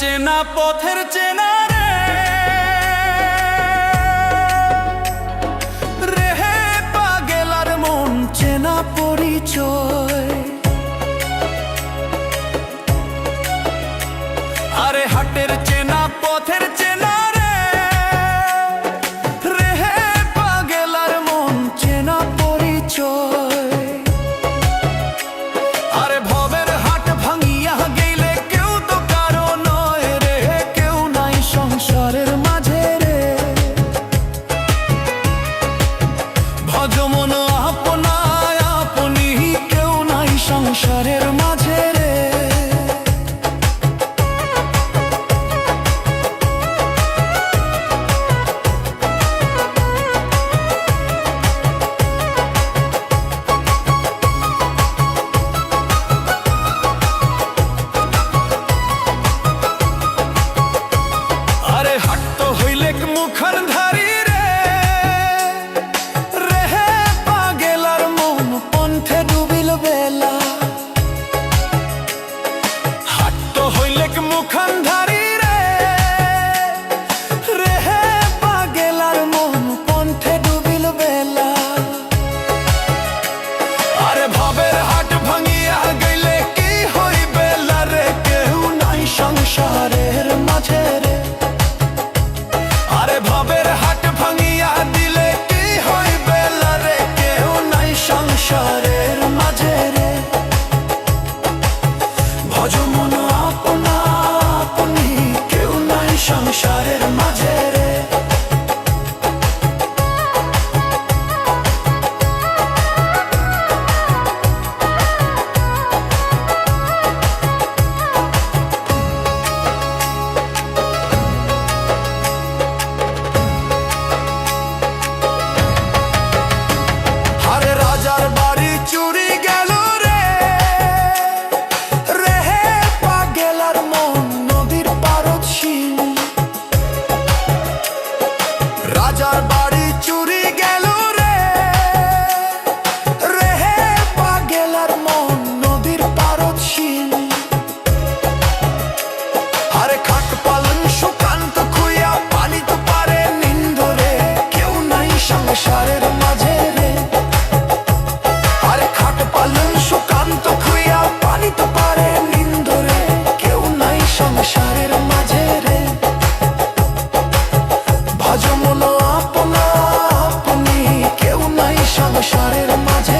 চেনা পথের চেনা রে। রেহে পাগেলার মন চেনা পরিচয়। আপনায় আপনি কেউ নাই সংসারের মা। ராஜா பாடி মাঝে